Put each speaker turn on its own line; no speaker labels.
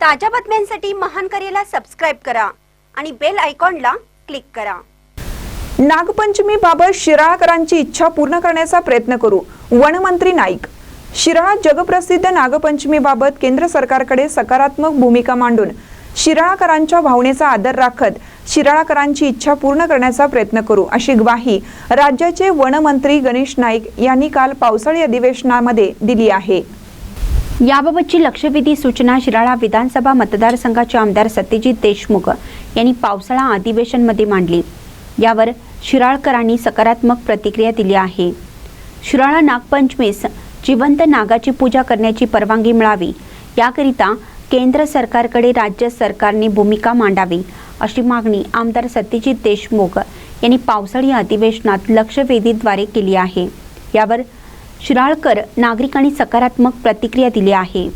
ताज्या बातम्यांसाठी महान करेला सबस्क्राईब करा आणि बेल आयकॉनला क्लिक करा.
नागपंचमीबाबत शिराळकरांची इच्छा पूर्ण करण्याचा प्रयत्न करू वनमंत्री नाईक. शिराळा जगप्रसिद्ध नागपंचमीबाबत केंद्र सरकारकडे सकारात्मक भूमिका मांडून शिराळकरांच्या भावनेचा आदर राखत शिराळकरांची इच्छा पूर्ण करण्याचा प्रयत्न करू अशी ग्वाही राज्याचे वनमंत्री गणेश नाईक यांनी काल पावसाळी अधिवेशनामध्ये दिली आहे.
याबाबतची लक्षवेधी सूचना शिराळा विधानसभा मतदारसंघाचे आमदार सत्यजित देशमुख यांनी पावसाळा अधिवेशनमध्ये मांडली. यावर शिराळकरांनी सकारात्मक प्रतिक्रिया दिली आहे. शिराळा नागपंचमीस जिवंत नागाची पूजा करण्याची परवानगी मिळावी याकरिता केंद्र सरकारकडे राज्य सरकारने भूमिका मांडावी अशी मागणी आमदार सत्यजित देशमुख यांनी पावसाळी अधिवेशनात लक्षवेधीद्वारे केली आहे. यावर शिराळकर नागरिकांनी सकारात्मक प्रतिक्रिया दिली आहे.